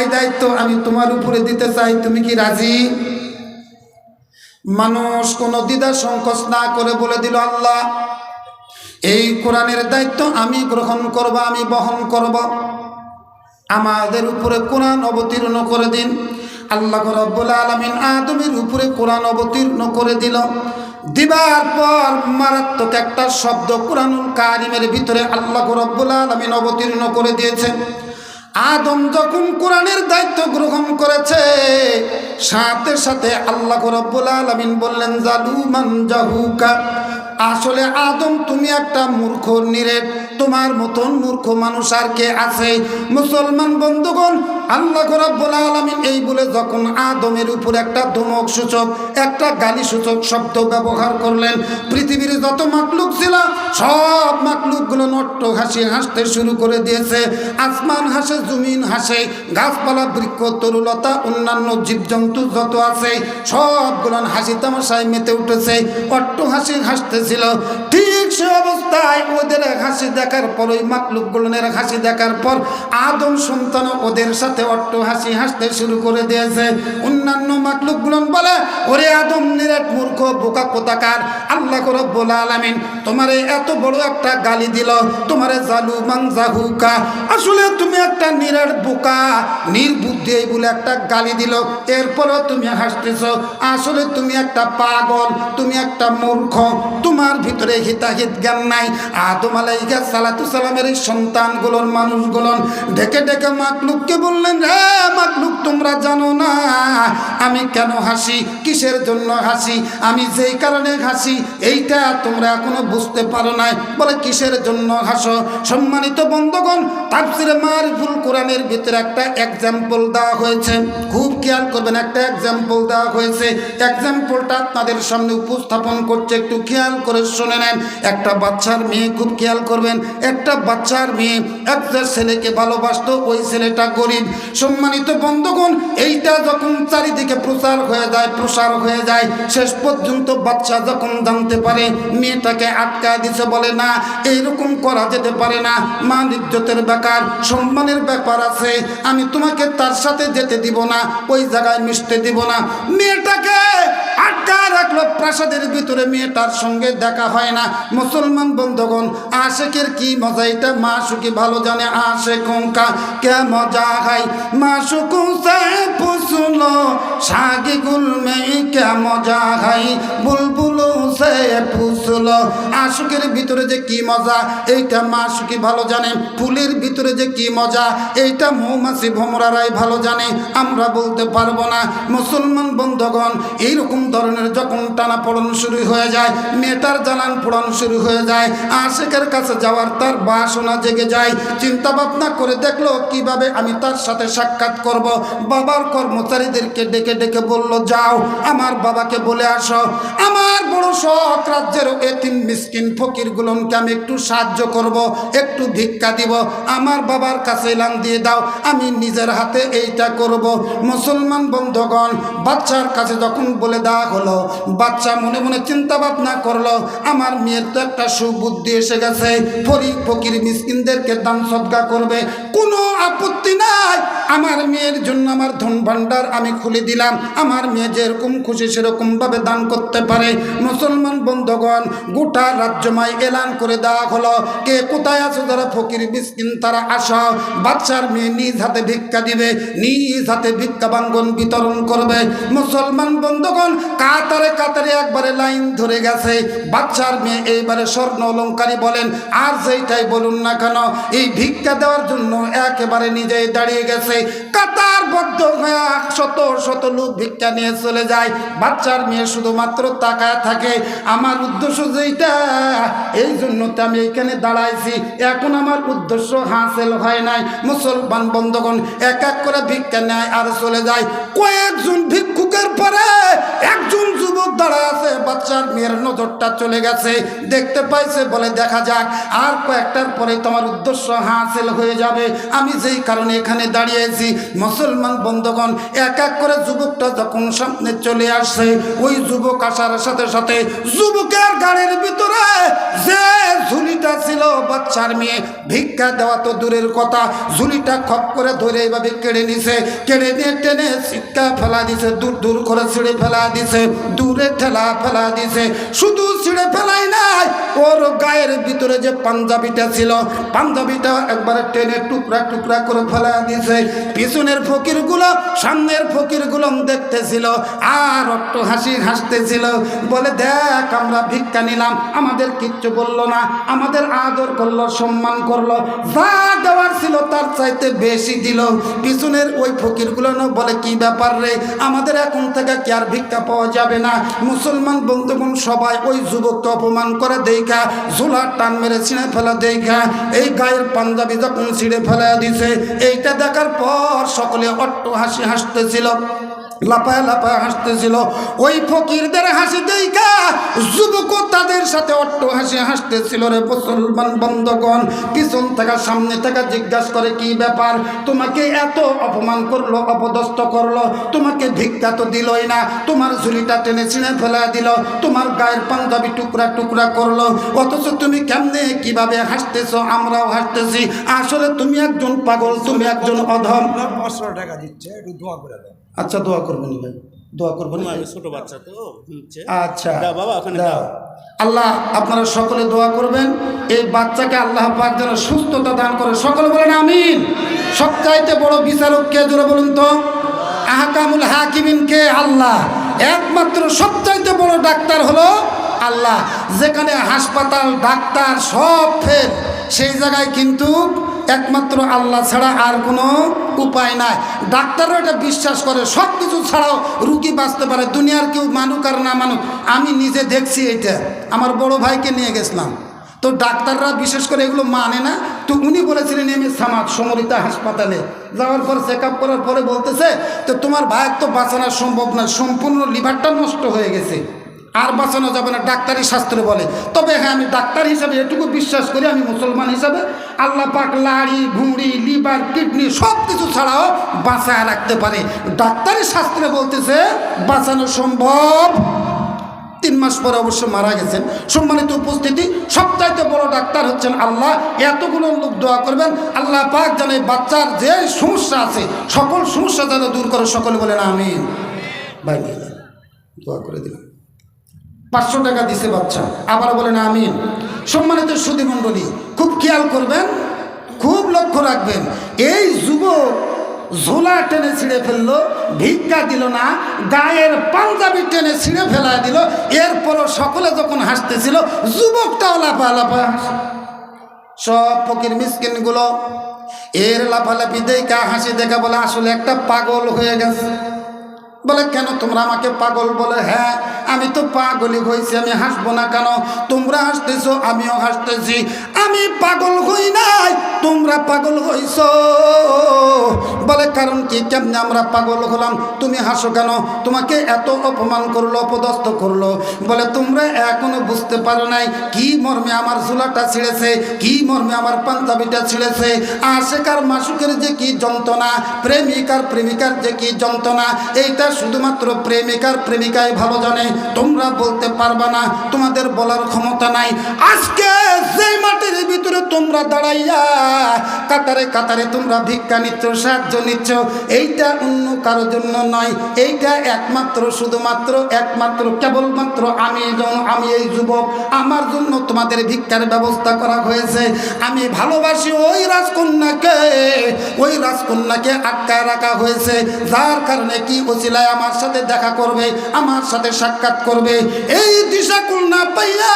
এই দায়িত্ব আমি তোমার উপরে দিতে চাই, তুমি কি রাজি? মানুষ কোনো দ্বিধা সংকোচ না করে বলে দিল, আল্লাহ, এই কোরআনের দায়িত্ব আমি গ্রহণ করব, আমি বহন করব। আমাদের উপরে কোরআন অবতীর্ণ করে দিন। আল্লাহ রব্বুল আলমিন আদমের উপরে কোরআন অবতীর্ণ করে দিল। দিবার পর মারাত্মক একটা শব্দ কোরআনুল কারিমের ভিতরে আল্লাহ রব্বুল আলমিন অবতীর্ণ করে দিয়েছেন। আদম যখন কোরআনের দায়িত্ব গ্রহণ করেছে সাথে সাথে আল্লাহ রব্বুল আলমিন বললেন জালুমান জাহুকা আসলে আদম, তুমি একটা মূর্খ নিরেট তোমার মতন মূর্খ মানুষ আর কে আছে? মুসলমান বন্ধুগণ, আল্লাহ রব্বুল আলমিন এই বলে যখন আদমের উপর একটা ধমক সূচক, একটা গালি সূচক শব্দ ব্যবহার করলেন, পৃথিবীর যত মাকলুক ছিল, সব মাকলুকগুলো নট্ট হাসি হাসতে শুরু করে দিয়েছে। আসমান হাসে, জমিন হাসে, গাছপালা, বৃক্ষ, তরুলতা, অন্যান্য জীবজন্তু যত আছে, সবগুলো হাসি তামাশায় মেতে উঠেছে। অট্ট হাসি হাসতেছিল ঠিক সে অবস্থায় ওদের হাসি দেখার পর, ওই মাকলুকগুলোনের হাসি দেখার পর, আদম সন্তান ওদের সাথে অট্ট হাসি হাসতে শুরু করে দিয়েছে। অন্যান্য মাকলুকগুলো বলে, ওরে আদম, নিরেট মূর্খ, বোকা কোতাকার আল্লাহ রব্বুল আলামিন, তোমারে এত বড় একটা গালি দিল, তোমারে জালু মাংজাহুকা আসলে তুমি একটা নিরেট বোকা, নির্বুদ্ধি এই বলে একটা গালি দিল। এরপরও তুমি হাসতেছ, আসলে তুমি একটা পাগল, তুমি একটা মূর্খ, তোমার ভিতরে হিতাহিত জ্ঞান নাই। আদম আলাইকা সালাতু সালামের এই সন্তানগুলোর মানুষগুলোর ডেকে ডেকে মাকলুককে বললেন, রে মাকলুক, তোমরা জানো না আমি কেন হাসি? কিসের জন্য হাসি? আমি যেই কারণে হাসি, এইটা তোমরা এখনও বুঝতে পারো নাই। বলে, কিসের জন্য হাসো? সম্মানিত বন্ধগণ, তাফসিরে মারিফুল কোরআনের ভিতরে একটা এক্সাম্পল দেওয়া হয়েছে। খুব খেয়াল করবেন, একটা এক্সাম্পল দেওয়া হয়েছে। এক্সাম্পলটা আপনাদের সামনে উপস্থাপন করছে, একটু খেয়াল করে শুনে নেন। একটা বাচ্চার মেয়ে খুব খেয়াল করবেন, একটা বাচ্চার মেয়ে একটা ছেলেকে ভালোবাসতো, ওই ছেলেটা গরিব। সম্মানিত বন্ধুগণ, এইটা যখন চারিদিকে প্রচার হয়ে যায়, প্রসার হয়ে যায়, শেষ পর্যন্ত বাচ্চা যখন জানতে পারে, মেয়েটাকে আটকায় দিছে বলে, না, এইরকম করা যেতে পারে না, মান ইজ্জতের ব্যাপার, সম্মানের ব্যাপার আছে, আমি তোমাকে তার সাথে যেতে দিব না, ওই জায়গায় মিশতে দিব না। মেয়েটাকে আটকা রাখল, প্রাসাদের ভিতরে মেয়েটার সঙ্গে দেখা হয় না মুসলমান বন্ধগণ, আশেকের কি মজা? এটা মা সুখী ভালো জানে আশে কঙ্কা কে মজা হাই মা সুকু সে পুসলো সাগে গুল মে কে মজা হয় বুলবুলো সে পুসলো আশুকের ভিতরে যে কি মজা? এইটা মা সুখী ভালো জানে, ফুলের ভিতরে যে কি মজা? এইটা মৌমাছি ভমরারাই ভালো জানে, আমরা বলতে পারব না। মুসলমান বন্ধগণ, এইরকম ধরনের যখন টানা পড়ানো শুরু হয়ে যায় মেটার জ্বালান পোড়ানো শুরু হয়ে যায়, আশেকের কাছে যাওয়ার তার বাসনা জেগে যায় চিন্তা ভাবনা করে দেখল কীভাবে আমি তার সাথে সাক্ষাৎ করব, বাবার কর্মচারীদেরকে ডেকে ডেকে বলল, যাও, আমার বাবাকে বলে আসো। আমার বড় শখ রাজ্যের এতিম মিসকিন ফকিরগুলোকে আমি একটু সাহায্য করব, একটু ভিক্ষা দিব। আমার বাবার কাছে এলান দিয়ে দাও, আমি নিজের হাতে এইটা করব। মুসলমান বন্ধগণ, বাচ্চার কাছে যখন বলে দেওয়া হলো, বাচ্চা মনে মনে চিন্তা ভাবনা করল, আমার মেয়ের তো একটা সুবুদ্ধি এসে গেছে। ফরি ফকির মিসকিনদেরকে দান সদ্গা করবে। কোনো আপত্তি নাই। আমার মেয়ের জন্য আমার ধন ভাণ্ডার আমি খুলে দিলাম। আমার মেয়ে যেরকম খুশি সেরকম ভাবে দান করতে পারে। মুসলমান বন্ধগণ, গোটা রাজ্যময় এলান করে দেওয়া হলো। কে কোথায় আছো যারা ফকির মিসকিন, তারা আসো। বাচ্চার মেয়ে নিজ হাতে ভিক্ষা দিবে, নিজ হাতে ভিক্ষা বাঙ্গন বিতরণ করবে। মুসলমান বন্ধগণ, কাতারে কাতারে একবারে লাইন ধরে গেছে। বাচ্চার মেয়ে এইবারে স্বর্ণ অলঙ্কারী বলেন, আর যেইটাই বলুন না কেন, এই ভিক্ষা দেওয়ার জন্য একেবারে নিজেই দাঁড়িয়ে গেছে। কাতার বদ্ধ হয়ে শত শত লোক ভিক্ষা নিয়ে চলে যায়। বাচ্চার মেয়ে শুধুমাত্র তাকায় থাকে। আমার উদ্দেশ্য যেইটা, এই জন্য তো আমি এইখানে দাঁড়াইছি। এখন আমার উদ্দেশ্য হাসিল হয় নাই। মুসলমান বন্ধগণ, এক এক করে ভিক্ষা নেয় আর চলে যায়। কয়েকজন ভিক্ষুকের পরে একজন যুবক দাঁড়ায় আছে। বাচ্চার মেয়ের নজরটা চলে গেছে। দেখতে পাইছে বলে দেখা যাক। আর কয়েকটার পরে তোমার উদ্দেশ্য হাসেল হয়ে যাবে। আমি যেই কারণে এখানে দাঁড়িয়েছি। মুসলমান বন্ধগণ এক এক করে যুবকটা যখন সামনে চলে আসছে ওই যুবক আসার সাথে সাথে যুবকের গাড়ির ভিতরে যে ঝুলিটা ছিল বাচ্চার মেয়ে, ভিক্ষা দেওয়া তো দূরের কথা, ঝুলিটা খপ করে ধরে এইভাবে কেড়ে নিছে, কেড়ে নিয়ে টেনে শিক্ষা ফেলা দিছে, দূর দূর করে ছিঁড়ে ফেলা দিছে, দূরে ঠেলা ফেলা দিছে, শুধু ছিঁড়ে ফেলাই নাই, ওর গায়ের ভিতরে যে পাঞ্জাবিটা ছিল, পাঞ্জাবিটা একবারে টেনে টুকরা টুকরা করে ফেলা দিছে, পিছনের ফকিরগুলো সামনের ফকির ফকিরগুলো দেখতেছিল, আর অট্ট হাসি হাসতেছিল। বলে, দেখ, আমরা ভিক্ষা নিলাম, আমাদের কিচ্ছু বলল না, আমাদের আদর করল, সম্মান করল, যা দেওয়ার ছিল তার চাইতে বেশি দিল। পিছনের ওই ফকিরগুলো বলে, কি ব্যাপার রে, আমাদের এখন থেকে কি আর ভিক্ষা পাওয়া যাবে না? মুসলমান বন্ধুগণ সবাই ওই যুবককে অপমান করে দেখা, ঝোলার টান মেরে ছিঁড়ে ফেলা দেখা, এই গায়ের পাঞ্জাবি যখন ছিঁড়ে ফেলা দিছে, এইটা দেখার পর সকলে অট্ট হাসি হাসি হাসতেছিল লাপায় লাপায় হাসতেছিল। ওই ফকিরদের হাসি দেখা যুবক তাদের সাথে অট্ট হাসি হাসতেছিল রে মুসলমান বন্ধগণ। পিছন থেকে সামনে থেকে জিজ্ঞাসা করে, কি ব্যাপার? তোমাকে এত অপমান করল, অপদস্থ করল? তোমাকে ভিক্ষা তো দিলই না। তোমার ঝুলিটা টেনে ছিঁড়ে ফেলা দিল। তোমার গায়ের পাঞ্জাবি টুকরা টুকরা করল। অথচ তুমি কেমনে, কীভাবে হাসতেছো? আমরাও হাসতেছি। আসলে তুমি একজন পাগল, তুমি একজন অধম। টাকা দিচ্ছে, একটু দোয়া করে দেন। আচ্ছা দোয়া করবেন ভাই। দোয়া করবেন আমি ছোট বাচ্চা তো আচ্ছা বাবা, ওখানে দাও। দাও। আল্লাহ আপনারা সকলে দোয়া করবেন। এই বাচ্চাকে আল্লাহ পাক যেন সুস্থতা দান করে। সকলে বলেন আমিন। সবচাইতে বড় বিচারক কে জোরে বলুন তো? আহকামুল হাকিমিন কে? আল্লাহ। একমাত্র সবচাইতে বড় ডাক্তার হলো আল্লাহ। যেখানে হাসপাতাল ডাক্তার সব ফেল সেই জায়গায় কিন্তু একমাত্র আল্লাহ ছাড়া আর কোনো উপায় নাই। ডাক্তারও এটা বিশ্বাস করে সব কিছু ছাড়াও রুগী বাঁচতে পারে, দুনিয়ার কেউ মানুক আর না মানুক, আমি নিজে দেখছি এটা আমার বড় ভাইকে নিয়ে গেছিলাম। তো ডাক্তাররা বিশেষ করে এগুলো মানে না। তো উনি বলেছিলেন এম এস সামাদ, সমরিতা হাসপাতালে। যাওয়ার পর চেক আপ করার পরে বলতেছে, তো তোমার ভাইয়ের তো বাঁচানো সম্ভব না সম্পূর্ণ লিভারটা নষ্ট হয়ে গেছে। আর বাঁচানো যাবে না, ডাক্তারি শাস্ত্রে বলে। তবে হ্যাঁ আমি ডাক্তার হিসাবে এটুকু বিশ্বাস করি, আমি মুসলমান হিসাবে। আল্লাহ পাক লাড়ি, ঘুড়ি, লিভার, কিডনি সব কিছু ছাড়াও বাঁচায় রাখতে পারে। ডাক্তারি শাস্ত্রে বলতেছে, বাঁচানো সম্ভব। তিন মাস পরে অবশ্য মারা গেছেন। সম্মানিত উপস্থিতি, সবচাইতে বড় ডাক্তার হচ্ছেন আল্লাহ। এতগুলো লোক দোয়া করবেন, আল্লাহ পাক যেন এই বাচ্চার যে সমস্যা আছে, সকল সমস্যা যেন দূর করে, সকলে বলেন আমিন। ভাই দোয়া করে দিলাম। পাঁচশো টাকা দিছে বাচ্চা। আবার বলেন আমিন। সম্মানিত সুদী মণ্ডলী খুব খেয়াল করবেন, খুব লক্ষ্য রাখবেন, এই যুবক ঝোলা টেনে ছিঁড়ে ফেলল, ভিক্ষা দিল না, গায়ের পাঞ্জাবি টেনে ছিঁড়ে ফেলা দিল, এরপরও সকলে যখন হাসতেছিল যুবকটাও লাফা লাফা। সব ফকির মিসকিনগুলো, এর লাফালাফি দেখা, হাসি দেখা বলে, আসলে একটা পাগল হয়ে গেছে। বলে, কেন তোমরা আমাকে পাগল বলে? হ্যাঁ আমি তো পাগলই হয়েছি, আমি হাসবো না কেন? তোমরা হাসতেছো, আমিও হাসতেছি। আমি পাগল হই নাই, তোমরা পাগল হইছ। বলে, কারণ কি? কেমনে আমরা পাগল হলাম? তুমি হাসো কেন? তোমাকে এত অপমান করল, অপদস্থ করল। বলে, তোমরা এখনও বুঝতে পারো নাই, কি মর্মে আমার ঝুলাটা ছিঁড়েছে, কি মর্মে আমার পাঞ্জাবিটা ছিঁড়েছে। আশেকার মাসুকের যে কি যন্ত্রণা, প্রেমিকার প্রেমিকার যে কি যন্ত্রণা, এইটা শুধুমাত্র প্রেমিকার প্রেমিকাই ভালো জানে। তোমরা বলতে পারবা না, তোমাদের বলার ক্ষমতা নাই। আজকে যেই মাটির ভিতরে তোমরা দাঁড়াইয়া কাতারে কাতারে তোমরা ভিক্ষা নিচ্ছ, সাহায্য নিচ্ছ, এইটা অন্য কারোর জন্য নয়। এইটা একমাত্র, শুধুমাত্র একমাত্র, কেবলমাত্র আমি আমি এই যুবক। আমার জন্য তোমাদের ভিক্ষার ব্যবস্থা করা হয়েছে। আমি ভালোবাসি ওই রাজকন্যাকে ওই রাজকন্যাকে আটকায় রাখা হয়েছে। যার কারণে কি ওসিলায় আমার সাথে দেখা করবে, আমার সাথে সাক্ষাৎ করবে। এই দিশা না পাইয়া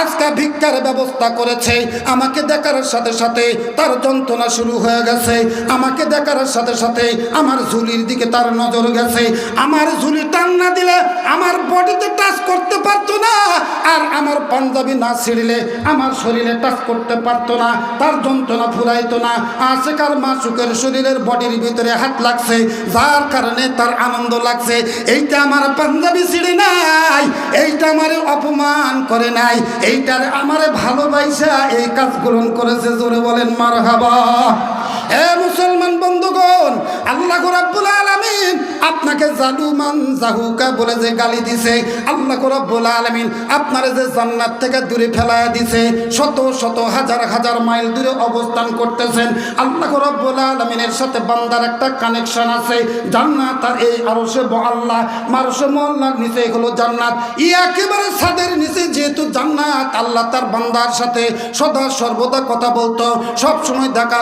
আজকে ভিক্ষার ব্যবস্থা করেছে। আমাকে দেখার সাথে সাথে তার যন্ত্রণা শুরু হয়ে গেছে। আমাকে দেখার সাথে সাথে আমার ঝুলির দিকে তার নজর গেছে। আমার ঝুলি টান না দিলে আমার বডিতে টাচ করতে পারতো না। আর আমার পাঞ্জাবি না ছিঁড়লে আমার শরীরে টাচ করতে পারতো না। তার যন্ত্রণা ফুরাইতো না। আশেকার মাসুকের শরীরের বডির ভিতরে হাত লাগছে। যার কারণে তার আনন্দ লাগছে। এইটা আমার পাঞ্জাবি ছিঁড়ে নাই, এইটা আমারে অপমান করে নাই, এইটার আমারে ভালোবাসা এই কাজগুলো করেছে, জোরে বলেন মার এ মুসলমান বন্ধুগণ, আল্লাহ রাব্বুল আলামিন আপনাকে জালুমান জাহুকা বলে যে গালি দিছে, আল্লাহ রাব্বুল আলামিন আপনার যে জান্নাত থেকে দূরে ফেলায় দিছে, শত শত হাজার হাজার মাইল দূরে অবস্থান করতেছেন, আল্লাহ রাব্বুল আলামিনের সাথে বান্দার একটা কানেকশন আছে, জান্নাত আর এই আরশে মারশে মোল্লার নিচে জান্নাত। ই একেবারে নিচে, যেহেতু জান্নাত, আল্লাহ তার বান্দার সাথে সদা সর্বদা কথা বলতো দেখা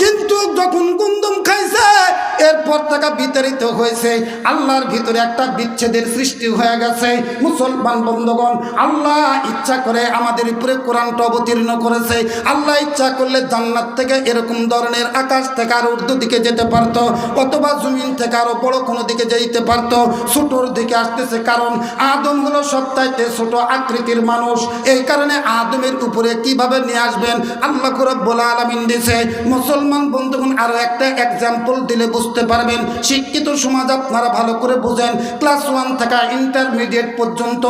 কিন্তু যখন গুন্দুম খাইছে, এরপর বিতাড়িত হয়েছে। আল্লাহর ভিতরে একটা বিচ্ছেদের সৃষ্টি হয়ে গেছে। মুসলমান বন্ধুগণ, আল্লাহ ইচ্ছা করে আমাদের উপরে কোরআনটা অবতীর্ণ করেছে। আল্লাহ ইচ্ছা করলে জান্নাত থেকে এরকম ধরনের আকাশ থেকে আর উর্দু দিকে যেতে পারতো, অথবা জমিন থেকে আরও বড় কোনো দিকে যেতে পারতো, ছোটোর দিকে আসতেছে কারণ আদম হলো সপ্তাহে ছোট আকৃতির মানুষ। এই কারণে আদমের উপরে কীভাবে নিয়ে আসবেন? আল্লাহ রব্বুল আলামিন দিছে, মুসলমান বন্ধুগণ, আরও একটা এক্সাম্পল দিলে বুঝতে পারবেন। শিক্ষিত সমাজ আপনারা ভালো করে বুঝেন। ক্লাস ওয়ান থেকে ইন্টারমিডিয়েট পর্যন্ত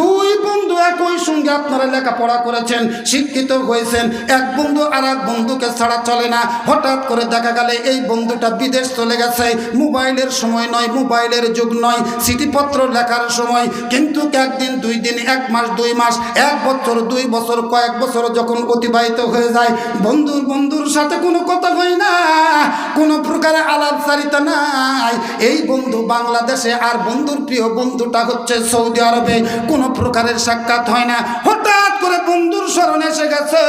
দুই বন্ধু একই সঙ্গে আপনারা লেখাপড়া করেছেন, শিক্ষিত হয়েছেন। এক বন্ধু আর এক বন্ধুকে ছাড়া চলে না। হঠাৎ করে দেখা গেলে এই বন্ধুটা বিদেশ চলে গেছে। মোবাইলের সময় নয় মোবাইলের যুগ নয়, চিঠিপত্র লেখার সময়। কিন্তু একদিন, দুই দিন, এক মাস, দুই মাস, এক বছর, দুই বছর, কয়েক বছর যখন অতিবাহিত হয়ে যায়, বন্ধুর বন্ধুর সাথে কোনো কথা হয় না, কোনো প্রকারের আলাপচারিতা নাই। এই বন্ধু বাংলাদেশে আর বন্ধুর প্রিয় বন্ধুটা হচ্ছে সৌদি আরবে, কোনো প্রকারের সাক্ষাৎ হয় না। হঠাৎ করে বন্ধুর স্মরণ এসে গেছে,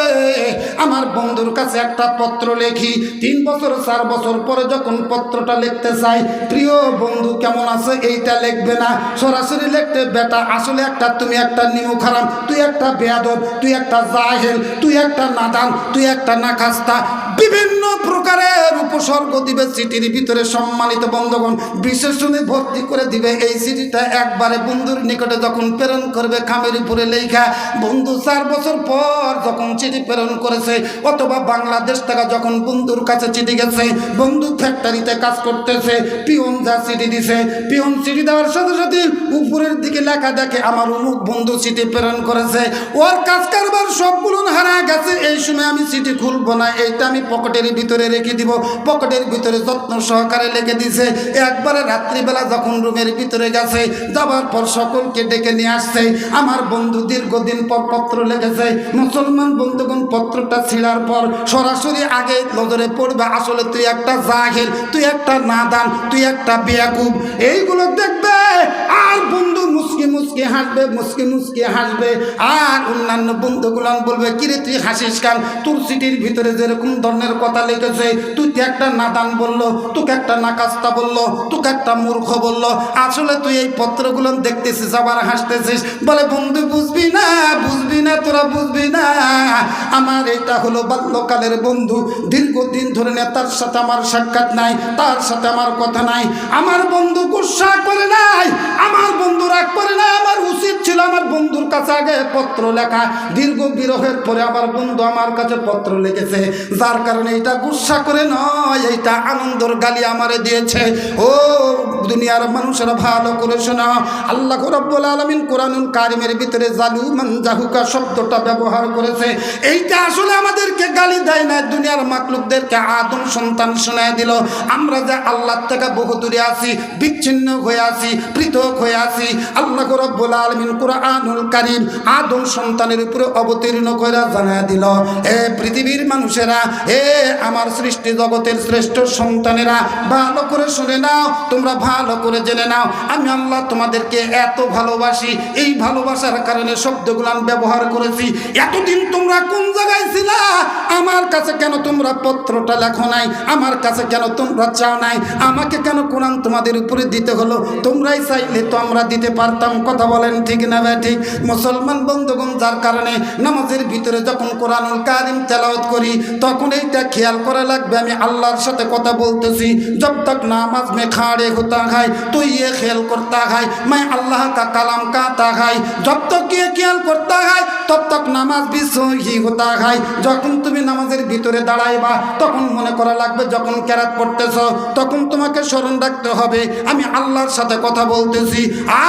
আমার বন্ধুর কাছে একটা পত্র লেখি। তিন বছর, চার বছর পরে যখন পত্রটা লিখতে চাই প্রিয় বন্ধু কেমন আছে? এইটা লিখবে না। সরাসরি লিখতে, বেটা, আসলে একটা, তুমি একটা নিমু খারাম, তুই একটা বেয়াদব, তুই একটা জাহেল, তুই একটা নাদান, তুই একটা নাখাস্তা বিভিন্ন প্রকারের উপসর্গ দিবে সিটির ভিতরে সম্মানিত বন্ধগণ। বিশেষণে ভর্তি করে দিবে এই চিঠিটা একবারে বন্ধুর নিকটে যখন প্রেরণ করবে খামের উপরে লেখা বন্ধু, চার বছর পর যখন চিঠি প্রেরণ করেছে, অথবা বাংলাদেশ থেকে যখন বন্ধুর কাছে চিঠি গেছে, বন্ধু ফ্যাক্টরিতে কাজ করতেছে, পিয়ন যা চিঠি দিছে, পিয়ন চিঠি দেওয়ার সাথে সাথে উপরের দিকে লেখা দেখে আমার অমুক বন্ধু চিঠি প্রেরণ করেছে। ওর কাজ কারবার সবগুলো হারা গেছে, এই সময় আমি চিঠি খুলবো না, এইটা আমি পকেটের ভিতরে রেখে দিব। পকেটের ভিতরে যত্ন সহকারে লেখে দিছে। একবারে রাত্রিবেলা যখন রুমের ভিতরে গেছে, যাবার পর সকলকে ডেকে নিয়ে আসছে। আমার বন্ধু দীর্ঘদিন পর পত্র লেগেছে। মুসলমান বন্ধুগণ, পত্রটা ছিঁড়ার পর সরাসরি আগে নজরে পড়বে, আসলে তুই একটা জাহিল, তুই একটা নাদান, তুই একটা বেয়াকুব। এইগুলো দেখবে, আর বন্ধু মুসকি মুসকি হাসবে, মুসকি মুসকি হাসবে। আর অন্যান্য বন্ধুগুলান বলবে, কিরে, তুই হাসিস কান? তোর সিটির ভিতরে যেরকম ধরনের কথা লিখেছে। তুই তো একটা নাদান বলল, তোকে একটা নাকাস্তা বলল, তোকে একটা মূর্খ বলল। আসলে তুই এই পত্রগুলো দেখতেছিস, আবার হাসতেছিস। বলে, বন্ধু, বুঝবি না বুঝবি না, তোরা বুঝবি না। আমার এটা হলো বাল্যকালের বন্ধু। দীর্ঘদিন ধরে না, তার সাথে আমার সাক্ষাৎ নাই, তার সাথে আমার কথা নাই। আমার বন্ধু গুসা করে নাই, আমার বন্ধু রাগ করে নাই, আমার উচিত ছিল আমার বন্ধুর কাছে আগে পত্র লেখা। দীর্ঘ বিরহের পরে আমার বন্ধু আমার কাছে পত্র লিখেছে। যার কারণে এটা গুসা করে নয়, এইটা আনন্দর গালি আমারে দিয়েছে। ও, দুনিয়ার মানুষেরা ভালো করে শোনা। আল্লাহ রব্বুল আলমিন কোরআনুল কারিমের ভিতরে জালু জাহুকা শব্দটা ব্যবহার করেছে। এইটা আসলে আমাদেরকে গালি দেয় না দুনিয়ার মাকলুকদেরকে আদম সন্তান শোনায় দিল। আমরা যে আল্লাহ থেকে বহু দূরে আছি, বিচ্ছিন্ন হয়ে আছি, পৃথক হয়ে আছি, আল্লাহ রব্বুল আলমিন কোরআনুল কারিম আদম সন্তানের উপরে অবতীর্ণ করে জানায় দিল। এ পৃথিবীর মানুষেরা এ আমার সৃষ্টি জগতের শ্রেষ্ঠ সন্তানেরা, ভালো করে শুনে নাও, তোমরা ভালো করে জেনে নাও। আমি আল্লাহ তোমাদেরকে এত ভালোবাসি, এই ভালোবাসার কারণে শব্দগুলো আমি ব্যবহার করেছি। এতদিন তোমরা কোন জায়গায় ছিলা? আমার কাছে কেন তোমরা পত্রটা লেখো নাই? আমার কাছে কেন তোমরা চাও নাই? আমাকে কেন কোরআন তোমাদের উপরে দিতে হলো? তোমরাই চাইলে তো আমরা দিতে পারতাম, কথা বলেন ঠিক না ভাই ঠিক? মুসলমান বন্ধুগণ, যার কারণে নামাজের ভিতরে যখন কোরআনুল কারিম তেলাওয়াত করি তখন এইটা খেয়াল করা লাগবে, আমি আল্লাহর সাথে কথা বলতেছি। জব তক নামাজ মে খাড়ে হতা খাই তুই ইয়ে খেয়াল করতা খাই মাই আল্লাহ কা কালাম কাতা খাই জব তক ইয়ে খেয়াল করতা খাই তব তক নামাজ বিসহি হতা খাই যখন তুমি নামাজের ভিতরে দাঁড়াইবা, তখন মনে করা লাগবে যখন কেরাত পড়তেছ, তখন তোমাকে স্মরণ রাখতে হবে, আমি আল্লাহর সাথে কথা বলতেছি।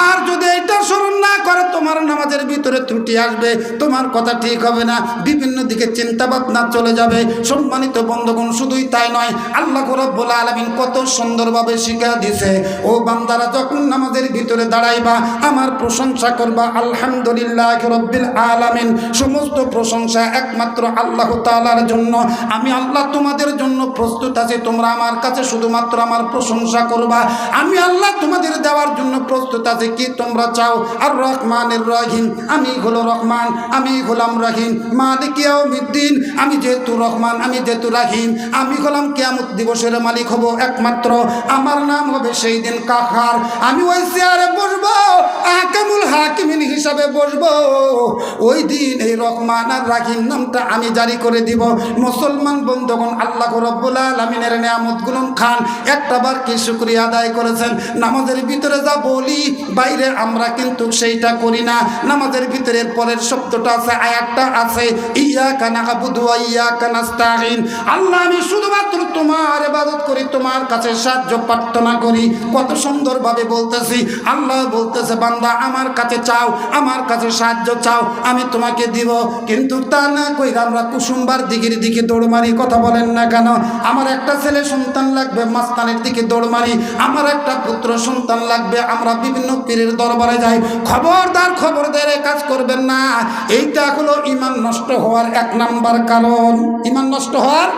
আর যদি এটা স্মরণ না করে, তোমার নামাজের ভিতরে ত্রুটি আসবে, তোমার কথা ঠিক হবে না, বিভিন্ন দিকে চিন্তা ভাবনা চলে যাবে। সম্মানিত বন্ধুগণ, শুধুই তাই নয়, আল্লাহ রব্বুল আলমিন কত সুন্দরভাবে শিখা দিছে ও বান্দারা, যখন নামাজের ভিতরে দাঁড়াইবা, আমার প্রশংসা করবা, আলহামদুলিল্লাহ রব্বিল আলামিন। সমস্ত প্রশংসা একমাত্র আল্লাহ তাআলার জন্য। আমি আল্লাহ তোমাদের জন্য প্রস্তুত আছি, তোমরা আমার কাছে শুধুমাত্র আমার প্রশংসা করবা। আমি আল্লাহ তোমাদের দেওয়ার জন্য প্রস্তুত আছি, কি তোমরা চাও? আর রহমানের রহিম। আমি হলো রহমান, আমি হলাম রহিম। মালিক মিদ্দিন আমি যেহেতু রহমান, আমি যেহেতু রাহিম আমি হলাম কেয়ামত দিবসের মালিক হব একমাত্র। আমার নাম হবে সেই দিন কাহার। আমি ওই চেয়ারে বসবো। হাকিমিন হিসাবে বসবো। ওই দিন এই রহমান আর রাহিম নামটা আমি জারি করে দিব। মুসলমান বন্ধুগণ, আল্লাহ রব্বুল আলমিনের নিয়ামতগুলো খান। একটা বার কি শুক্রিয়া আদায় করেছেন? নামাজের ভিতরে যা বলি, বাইরে আমরা কিন্তু সেইটা করি না। নামাজের ভিতরে পরের শব্দটা আছে, আয়াতটা আছে ইয়া কানা আবুদু ইয়া কানাস্তাহিন আল্লাহ, আমি শুধুমাত্র তোমার ইবাদত করি, তোমার কাছে সাহায্য প্রার্থনা করি। কত সুন্দরভাবে বলতেছি, আল্লাহ বলতেছে, বান্দা, আমার কাছে চাও, আমার কাছে সাহায্য চাও, আমি তোমাকে দিব। কিন্তু তা না কইরা আমরা কুসুম্বার দিকের দিকে দৌড় মারি, কথা বলেন না কেন? আমার একটা ছেলে সন্তান লাগবে মাস্তানের দিকে দৌড় মারি। আমার একটা পুত্র সন্তান লাগবে, আমরা বিভিন্ন পীরের দরবারে যাই। খবরদার খবর দেয় কাজ করবেন না। এইটা হলো ইমান নষ্ট হওয়ার এক নাম্বার কারণ। ইমান নষ্ট হওয়ার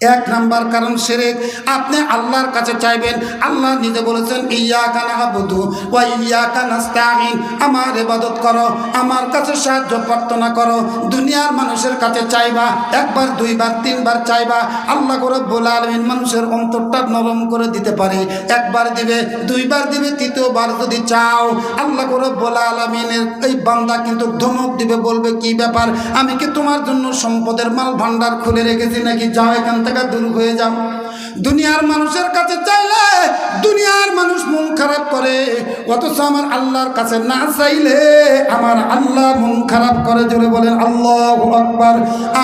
এক নাম্বার কারণ সেরেক। আপনি আল্লাহর কাছে চাইবেন, আল্লাহ নিজে বলেছেন ইয়া কানা বুধু ওয়া ইয়া কানাস্তাইন আমার ইবাদত করো, আমার কাছে সাহায্য প্রার্থনা করো। দুনিয়ার মানুষের কাছে চাইবা, একবার, দুইবার, তিনবার চাইবা। আল্লাহ রব্বুল আলামিন মানুষের অন্তরটা নরম করে দিতে পারে। একবার দিবে, দুইবার দিবে, তৃতীয়বার যদি চাও। আল্লাহ রব্বুল আলামিনের এই বান্দা কিন্তু ধমক দিবে, বলবে, কি ব্যাপার? আমি কি তোমার জন্য সম্পদের মাল ভান্ডার খুলে রেখেছি নাকি? যাও এখান থেকে দূর হয়ে যাও। দুনিয়ার মানুষের কাছে চাইলে দুনিয়ার মানুষ মন খারাপ করে। অথচ আমার আল্লাহর কাছে না চাইলে আমার আল্লাহ মন খারাপ করে। জোরে বলেন, আল্লাহ আকবার।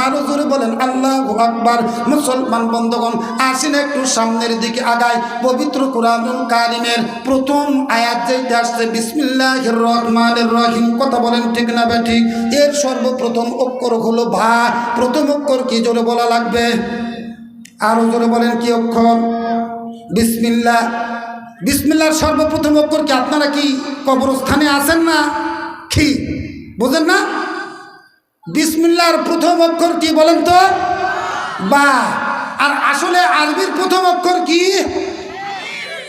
আরও জোরে বলেন, আল্লাহ আকবার। মুসলমান বন্ধগণ, আসেন একটু সামনের দিকে আগায়। পবিত্র কোরআনুল কারিমের প্রথম আয়াত যেটা আসছে বিসমিল্লাহ রহমানের রহিম। কথা বলেন ঠিক না বে ঠিক এর সর্বপ্রথম অক্ষর হলো ভা। প্রথম অক্ষর কি? জোরে বলা লাগবে। আরও জোরে বলেন কি অক্ষর? বিসমিল্লা। বিসমিল্লার সর্বপ্রথম অক্ষর কি? আপনারা কি কবরস্থানে আছেন না? কি? বুঝেন না? বিসমিল্লার প্রথম অক্ষর কি বলেন তো? বা। আর আসলে আরবির প্রথম অক্ষর কি?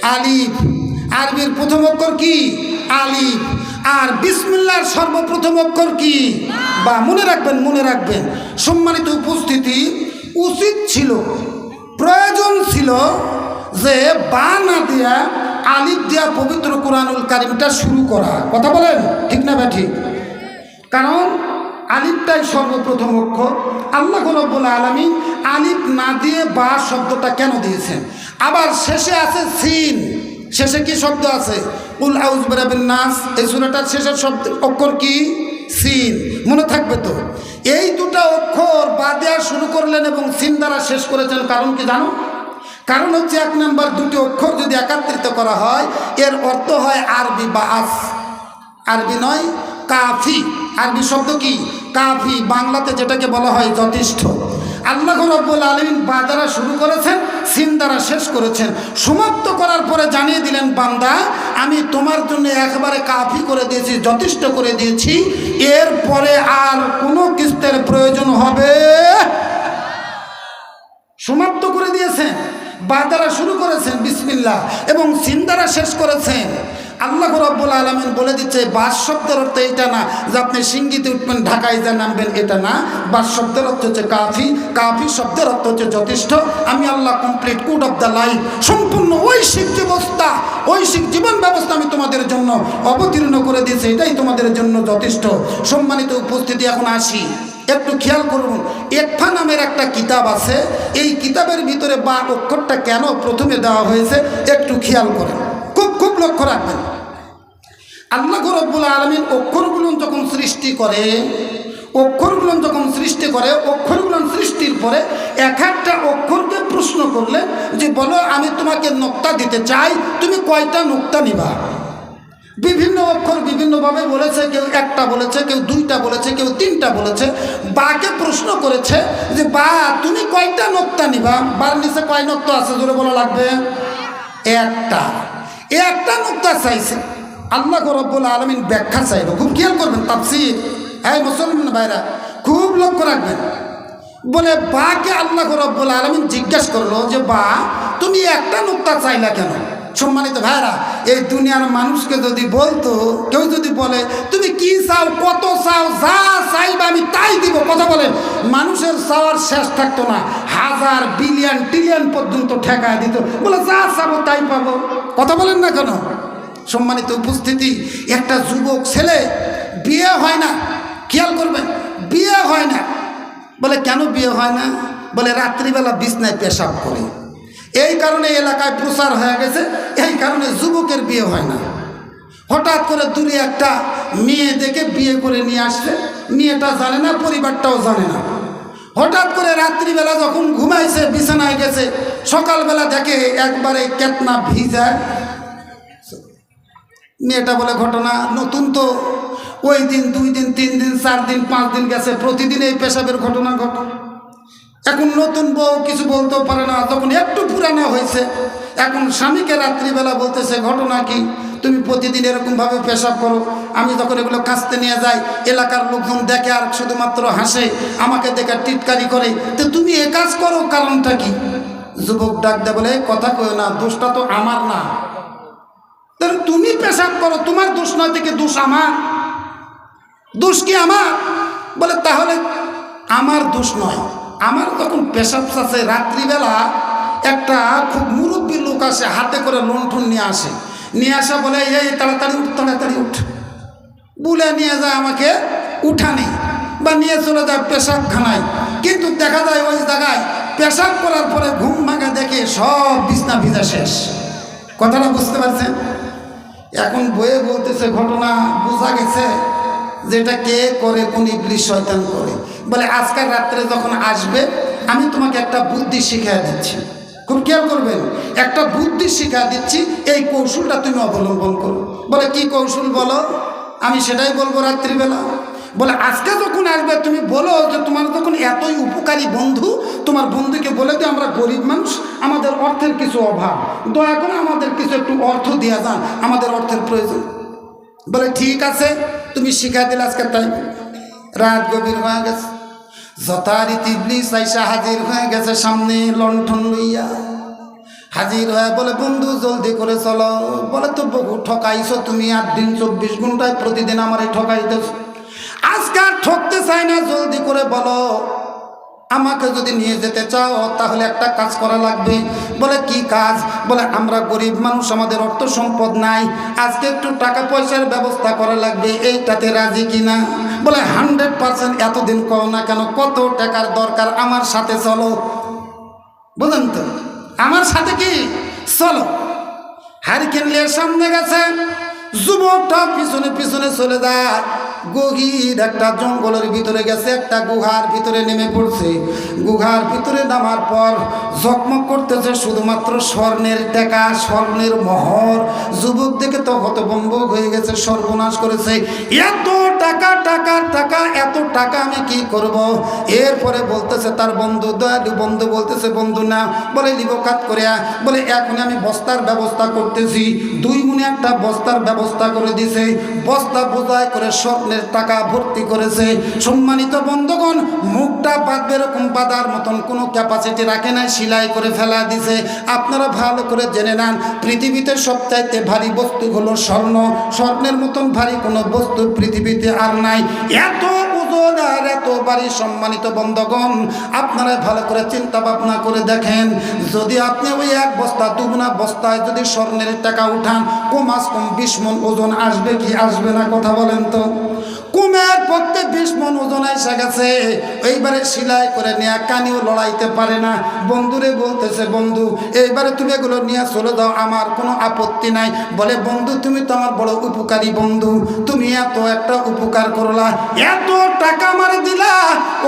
আলিফ। আরবির প্রথম অক্ষর কি? আলিফ। আর বিসমিল্লার সর্বপ্রথম অক্ষর কি? বা। মনে রাখবেন মনে রাখবেন। সম্মানিত উপস্থিতি, উচিত ছিল প্রয়োজন ছিল যে বা না দিয়া, আলিফ দিয়া পবিত্র কোরআনুল কারিমটা শুরু করা। কথা বলেন? ঠিক না ব্যাঠিক? কারণ আলিফটাই সর্বপ্রথম অক্ষর। আল্লাহ রব্বুল আলমী আলিফ না দিয়ে বা শব্দটা কেন দিয়েছেন? আবার শেষে আছে সিন। শেষে কি শব্দ আছে? উল আউজ বেরাবিন নাস। এই সুরাটার শেষের শব্দ অক্ষর কি? সিন, মনে থাকবে তো? এই দুটা অক্ষর বা দেওয়া শুরু করলেন এবং সিন দ্বারা শেষ করেছেন কারণ কি জানো? কারণ হচ্ছে এক নাম্বার দুটি অক্ষর যদি একাত্রিত করা হয়, এর অর্থ হয় আরবি বা আস আরবি নয়, কাফি। আরবি শব্দ কি? কাফি, বাংলাতে যেটাকে বলা হয় যথেষ্ট। আল্লাহ রব্বুল আলমিন বা দ্বারা শুরু করেছেন সিন দ্বারা শেষ করেছেন। সমাপ্ত করার পরে জানিয়ে দিলেন, বান্দা, আমি তোমার জন্য একবারে কাফি করে দিয়েছি, যথেষ্ট করে দিয়েছি। এরপরে আর কোনো কিস্তের প্রয়োজন হবে? সমাপ্ত করে দিয়েছেন। বা শুরু করেছেন বিসমিল্লা এবং সিন দ্বারা শেষ করেছেন। আল্লাহ রব্বুল আলমিন বলে দিচ্ছে, বাস শব্দের অর্থ এটা না যে আপনি সিঙ্গিতে উঠবেন, ঢাকায় যা নামবেন এটা না। বাস শব্দের অর্থ হচ্ছে কাফি কাফি শব্দের অর্থ হচ্ছে যথেষ্ট। আমি আল্লাহ complete code of the life সম্পূর্ণ ঐশিক ব্যবস্থা ঐশিক জীবন ব্যবস্থা আমি তোমাদের জন্য অবতীর্ণ করে দিয়েছি, এটাই তোমাদের জন্য যথেষ্ট। সম্মানিত উপস্থিতি, এখন আসি। একটু খেয়াল করুন, একফা নামের একটা কিতাব আছে, এই কিতাবের ভিতরে বা অক্ষরটা কেন প্রথমে দেওয়া হয়েছে, একটু খেয়াল করেন। লক্ষ্য রাখবেন। আল্লাহ রব্বুল আলমিন অক্ষরগুলো যখন সৃষ্টি করে, অক্ষরগুলো যখন সৃষ্টি করে, অক্ষরগুলো সৃষ্টির পরে এক একটা অক্ষরকে প্রশ্ন করলে যে, বলো, আমি তোমাকে নোক্তা দিতে চাই, তুমি কয়টা নোক্তা নিবা? বিভিন্ন অক্ষর বিভিন্নভাবে বলেছে, কেউ একটা বলেছে, কেউ দুইটা বলেছে, কেউ তিনটা বলেছে। বাকে প্রশ্ন করেছে যে, বা, তুমি কয়টা নোক্তা নিবা? বার নিচে কয় নোক্তা আছে? জোরে বলা লাগবে? একটা। এ একটা নোক্তা চাইছে। আল্লাহ রব্বুল আলমিন ব্যাখ্যা চাইব। খুব খেয়াল করবেন তাপসির হ্যাঁ মুসলমান ভাইরা, খুব লক্ষ্য রাখবেন। বলে, বাকে আল্লাহ রব্বুল আলমিন জিজ্ঞেস করল যে, বা, তুমি একটা নোক্তা চাইলা কেন? সম্মানিত ভাইরা, এই দুনিয়ার মানুষকে যদি বলতো, কেউ যদি বলে, তুমি কি চাও, কত চাও, যা চাইবা আমি তাই দিব। কথা বলেন মানুষের চাওয়ার শেষ থাকতো না। হাজার বিলিয়ন ট্রিলিয়ন পর্যন্ত ঠেকায় দিত। বলে, যা চাবো তাই পাবো। কথা বলেন না কেন? সম্মানিত উপস্থিতি, একটা যুবক ছেলে বিয়ে হয় না। খেয়াল করবেন, বিয়ে হয় না। বলে, কেন বিয়ে হয় না? বলে, রাত্রিবেলা বিছনায় পেশাব করে। এই কারণে এলাকায় প্রচার হয়ে গেছে, এই কারণে যুবকের বিয়ে হয় না। হঠাৎ করে দূরে একটা মেয়ে দেখে বিয়ে করে নিয়ে আসছে। মেয়েটা জানে না, পরিবারটাও জানে না। হঠাৎ করে রাত্রিবেলা যখন ঘুমাইছে, বিছানায় গেছে, সকালবেলা দেখে একবারে কেতনা ভিজায় মেয়েটা বলে, ঘটনা নতুন তো। ওই দিন, দুই দিন, তিন দিন, চার দিন, পাঁচ দিন গেছে, প্রতিদিন এই পেশাবের ঘটনা ঘট। এখন নতুন বউ, কিছু বলতেও পারে না। তখন একটু পুরানো হয়েছে। এখন স্বামীকে রাত্রিবেলা বলতেছে, ঘটনা কি? তুমি প্রতিদিন এরকমভাবে পেশাব করো। আমি যখন এগুলো কাস্তে নিয়ে যাই, এলাকার লোকজন দেখে আর শুধুমাত্র হাসে, আমাকে দেখে টিটকারি করে। তো তুমি এ কাজ করো, কারণটা কি? যুবক ডাক দে বলে কথা কয় না, দোষটা তো আমার না। তাহলে তুমি পেশাব করো, তোমার দোষ নয় থেকে দোষ আমার। দোষ কি আমার? বলে, তাহলে আমার দোষ নয়। আমার তখন পেশাব চাষে, রাত্রিবেলা একটা খুব মুরব্বী লোক আসে, হাতে করে লণ্ঠন নিয়ে আসে। নিয়ে আসা বলে, এই তাড়াতাড়ি উঠ তাড়াতাড়ি উঠ। বলে নিয়ে যায় আমাকে, উঠানে বা নিয়ে চলে যায় পেশাবখানায়। কিন্তু দেখা যায় ওই জায়গায় পেশাব করার পরে ঘুম ভাঙা দেখে সব বিছনা ভিজা শেষ। কথাটা বুঝতে পারছেন? এখন বইয়ে বলতেছে ঘটনা, বোঝা গেছে যেটা কে করে, কোন ইবলিশ শয়তান করে। বলে, আজকাল রাত্রে যখন আসবে, আমি তোমাকে একটা বুদ্ধি শিখিয়ে দিচ্ছি। খুব খেয়াল করবেন? একটা বুদ্ধি শিখিয়ে দিচ্ছি, এই কৌশলটা তুমি অবলম্বন করো। বলে, কি কৌশল বলো? আমি সেটাই বলব রাত্রিবেলা। বলে, আজকে যখন আসবে, তুমি বলো যে তোমার যখন এতই উপকারী বন্ধু, তোমার বন্ধুকে বলে যে আমরা গরিব মানুষ, আমাদের অর্থের কিছু অভাব। দয়া করে আমাদের কিছু একটু অর্থ দেওয়া যান, আমাদের অর্থের প্রয়োজন। বলে, ঠিক আছে, তুমি শিখা দিলে আজকে তাই। রাত গভীর হয়ে গেছে। যথারীতি ব্লিস আইসা হাজির হয়ে গেছে সামনে লণ্ঠন লইয়া। হাজির হয়ে বলে, বন্ধু, জলদি করে চলো। বলে, তো বহু ঠকাইছো তুমি, আট দিন, চব্বিশ ঘন্টায় প্রতিদিন আমার ঠকাইতেছ। আজকে আর ঠকতে চাই না, জলদি করে বলো। আমাকে যদি নিয়ে যেতে চাও, তাহলে একটা কাজ করা লাগবে। বলে, কি কাজ? বলে, আমরা গরিব মানুষ, আমাদের অর্থ সম্পদ নাই। আজকে একটু টাকা পয়সার ব্যবস্থা করা লাগবে। এইটাতে রাজি কিনা বলে, হান্ড্রেড পার্সেন্ট এতদিন কও না কেন, কত টাকার দরকার আমার সাথে চলো। বুঝলেন তো? আমার সাথে কি? চলো। হারিকেন নিয়ে সামনে গেছে। যুবকটা পিছনে পিছনে চলে যায়। গভীর একটা জঙ্গলের ভিতরে গেছে, একটা গুহার ভিতরে নেমে পড়ছে। গুহার ভিতরে নামার পর ঝকমক করতেছে শুধুমাত্র স্বর্ণের টাকা, স্বর্ণের মহর। যুবক দেখে তো হতভম্ব হয়ে গেছে, সর্বনাশ করেছে। এত টাকা টাকা টাকা, এত টাকা আমি কি করব? এরপরে বলতেছে তার বন্ধু, দয়ালু বন্ধু বলতেছে, বন্ধু না। বলে, লিবকাত করে। বলে এখন আমি বস্তার ব্যবস্থা করতেছি। দুই গুণে একটা বস্তার ব্যবস্থা করে দিছে, বস্তা বোঝায় করে স্বপ্নের টাকা ভর্তি করেছে। সম্মানিত বন্ধুগণ, মুখটা বাঁধবে এরকম বাঁধার মতন কোনো ক্যাপাসিটি রাখে নাই, সেলাই করে ফেলা দিছে। আপনারা ভালো করে জেনে নেন, পৃথিবীতে সবচাইতে ভারী বস্তু হলো স্বর্ণ। স্বর্ণের মতন ভারী কোনো বস্তু পৃথিবীতে আর নাই। এত আর এত বাড়ি সম্মানিত বন্ধগণ, আপনারা ভালো করে চিন্তা ভাবনা করে দেখেন, যদি আপনি ওই এক বস্তা দুগুনা বস্তায় যদি স্বর্ণের টাকা উঠান কমাস কম বিশ মন ওজন আসবে কি আসবে না, কথা বলেন তো। কুমের পক্ষে বিশ মন ওজন এসে গেছে। এইবারে সিলাই করে নিয়ে কানিও লড়াইতে পারে না। বন্ধুরে বলতেছে, বন্ধু, এইবারে তুমি এগুলো নিয়ে চলে দাও আমার কোনো আপত্তি নাই। বলে, বন্ধু, তুমি তো আমার বড় উপকারী বন্ধু। তুমি এত একটা উপকার করলা, এত টাকা আমারে দিলা,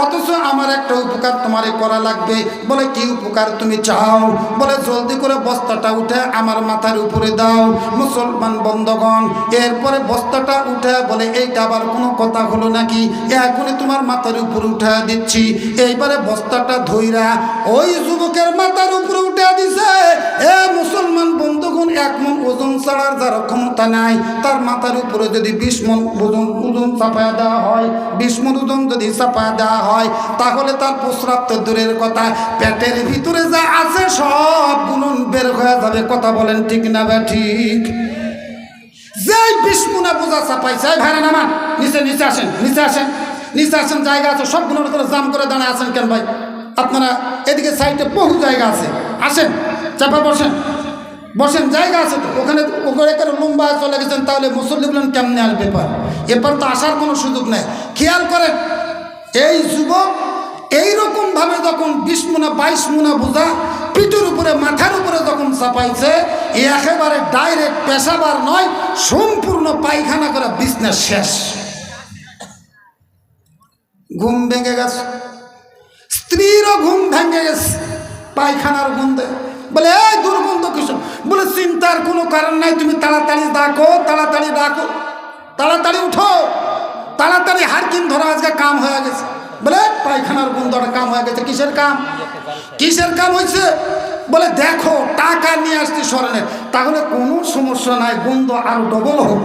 অথচ আমার একটা উপকার তোমারে করা লাগবে। বলে, কি উপকার তুমি চাও? বলে, জলদি করে বস্তাটা উঠে আমার মাথার উপরে দাও, মুসলমান বন্ধগণ। এরপরে বস্তাটা উঠে বলে, এইটা আবার কোনো কথা হলো নাকি? এখনই তোমার মাথার উপরে উঠে দিচ্ছি। এইবারে বস্তাটা ধইরা ওই যুবকের মাথার উপরে উঠে দিছে। এ মুসলমান বন্ধুগণ, এক মন ওজন ছাড়ার যার ক্ষমতা নাই, তার মাথার উপরে যদি বিশ মন ওজন ওজন চাপায়া দেওয়া হয়, বিশ মন ওজন যদি চাপায়া দেওয়া হয়, তাহলে তার প্রস্রাব তো দূরের কথা। পেটের ভিতরে যা আছে সব বের হয়ে যাবে, কথা বলেন ঠিক না বা ঠিক? যেই বিষ্ণুনা বোঝা চাপাইছে এই ভাইরা নামান নিচে নিচে আসেন নিচে আসেন নিচে আসেন, জায়গা আছে সবগুলোর করে জাম করে দাঁড়ায় আছেন কেন ভাই? আপনারা এদিকে সাইডে বহু জায়গা আছে। আসেন, চাপা বসেন। বসেন, জায়গা আছে তো। ওখানে ওখানে করে লম্বা চলে গেছেন, তাহলে মুসল্লিগুলো কেমনে আসবে এবার এরপর তো আসার কোনো সুযোগ নেই। খেয়াল করেন, এই যুবক এইরকম ভাবে যখন বিশ মুনা, বাইশ মুনা বোঝা পিঠের উপরে, মাথার উপরে যখন চাপাইছে একেবারে ডাইরেক্ট পেশাবার নয়, সম্পূর্ণ পায়খানা করে বিজনেস শেষ। ঘুম ভেঙে গেছে। স্ত্রীরও ঘুম ভেঙে গেছে পায়খানার গন্ধে। বলে, এই দুর্গন্ধ কিছু বলে, চিন্তার কোনো কারণ নাই, তুমি তাড়াতাড়ি ডাকো তাড়াতাড়ি ডাকো। তাড়াতাড়ি উঠো। তাড়াতাড়ি হারকিন ধরা, আজকে কাম হয়ে গেছে। বলে, পায়খানার গন্ধটা কাম হয়ে গেছে। কিসের কাম? কিসের কাম হয়েছে বলে, দেখো, টাকা নিয়ে আসছি স্মরণের তাহলে কোনো সমস্যা নাই গন্ধ আরও ডবল হোক।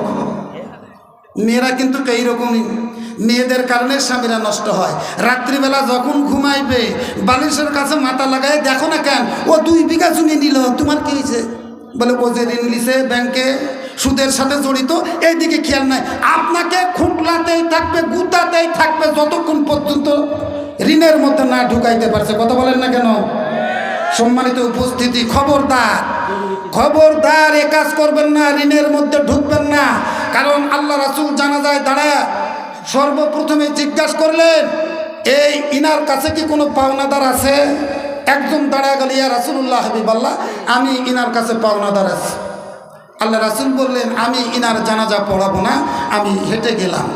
মেয়েরা কিন্তু এইরকমই। মেয়েদের কারণে স্বামীরা নষ্ট হয়। রাত্রিবেলা যখন ঘুমাইবে, বালিশের কাছে মাথা লাগায়, দেখো না কেন, ও দুই বিঘা জমি নিল, তোমার কি হয়েছে বলে, ও যে ঋণ লিছে ব্যাংকে সুদের সাথে জড়িত, এইদিকে খেয়াল নাই। আপনাকে খুঁটলাতেই থাকবে, গুতাতেই থাকবে, যতক্ষণ পর্যন্ত ঋণের মধ্যে না ঢুকাইতে পারছে। কথা বলেন না কেন? সম্মানিত উপস্থিতি, খবরদার। খবরদার, এ কাজ করবেন না, ঋণের মধ্যে ঢুকবেন না। কারণ আল্লাহ রাসুল জানা যায় দাঁড়া সর্বপ্রথমে জিজ্ঞাসা করলেন, এই ইনার কাছে কি কোনো পাওনাদার আছে? একদম দাঁড়া গেল, ইয়া রাসুল্লাহ হাবিবাল্লাহ, আমি ইনার কাছে পাওনাদার আছি। আল্লাহ রাসুল বললেন আমি ইনার জানাজা পড়াবো না আমি হেঁটে গেলাম।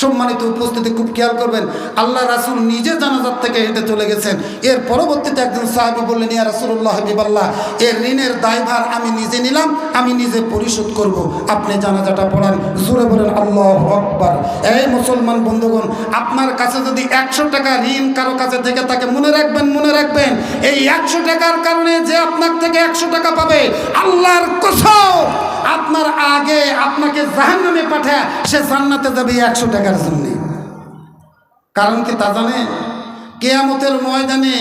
সম্মানিত উপস্থিতি খুব খেয়াল করবেন, আল্লাহ রাসুল নিজে জানাজার থেকে হেঁটে চলে গেছেন। এর পরবর্তীতে একজন সাহাবি বললেন, ইয়া রাসুল্লাহ হাবিবাল্লাহ এর ঋণের দায়ভার আমি নিজে নিলাম, আমি নিজে পরিশোধ করব। আপনি জানাজাটা পড়ান, জোরে বলেন, আল্লাহ আকবার। এই মুসলমান বন্ধুগণ, আপনার কাছে যদি একশো টাকা ঋণ কারও কাছে থেকে তাকে মনে রাখবেন মনে রাখবেন, এই একশো টাকার কারণে যে আপনার থেকে একশো টাকা পাবে, আল্লাহর কসম। আপনার আগে আপনাকে জাহান্নামে পাঠায়, সে জান্নাতে যাবে একশো টাকার জন্যে। কারণ কি তা জানে? কেয়ামতের ময়দানে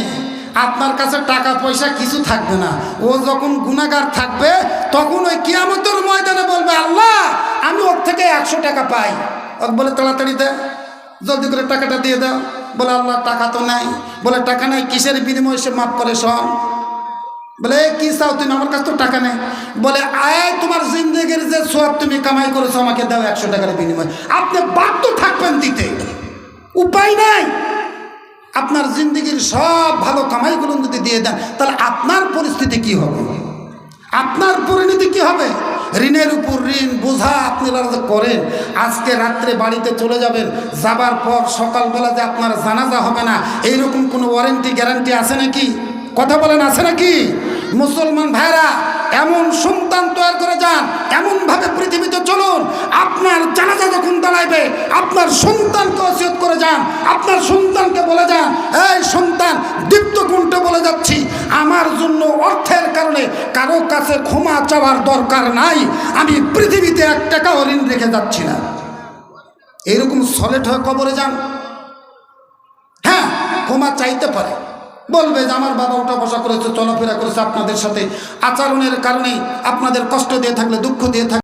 আপনার কাছে টাকা, পয়সা কিছু থাকবে না। ও যখন গুণাগার থাকবে, তখন ওই কেয়ামতের ময়দানে বলবে, আল্লাহ, আমি ওর থেকে একশো টাকা পাই। ওর বলে, তাড়াতাড়ি দে, জলদি করে টাকাটা দিয়ে দাও বলে, আল্লাহ, টাকা তো নাই। বলে, টাকা নাই, কিসের বিনিময়ে সে মাফ করে সব বলে কি চাও তুমি? আমার কাছে তো টাকা নেই। বলে, আয়, তোমার জিন্দগির যে সব তুমি কামাই করেছ, আমাকে দাও একশো টাকার বিনিময়। আপনি বাধ্য থাকবেন দিতে। উপায় নাই। আপনার জিন্দগির সব ভালো কামাইগুলো যদি দিয়ে দেন, তাহলে আপনার পরিস্থিতি কি হবে? আপনার পরিণতি কি হবে? ঋণের উপর ঋণ বোঝা আপনারা যে করেন। আজকে রাত্রে বাড়িতে চলে যাবেন, যাবার পর সকালবেলা যে আপনার জানাজা হবে না, এইরকম কোনো ওয়ারেন্টি গ্যারান্টি আছে নাকি? কথা বলেন, আছে নাকি? মুসলমান ভাইরা এমন সন্তান তৈরি করে যান, এমনভাবে পৃথিবীতে চলুন, আপনার জানাজা যখন দাঁড়াইবে, আপনার সন্তানকে অসিয়ত করে যান, আপনার সন্তানকে বলে যান, এই সন্তান, দীপ্ত কুণ্ঠে বলে যাচ্ছি, আমার জন্য অর্থের কারণে কারও কাছে ক্ষমা চাওয়ার দরকার নাই, আমি পৃথিবীতে এক টাকাও ঋণ রেখে যাচ্ছি না। এরকম সলেট হয়ে কবরে যান। হ্যাঁ ক্ষমা চাইতে পারে। বলবে যে আমার বাবা ওটা বসা করেছে, চলাফেরা করেছে আপনাদের সাথে। আচরণের কারণে আপনাদের কষ্ট দিয়ে থাকলে, দুঃখ দিয়ে থাকলে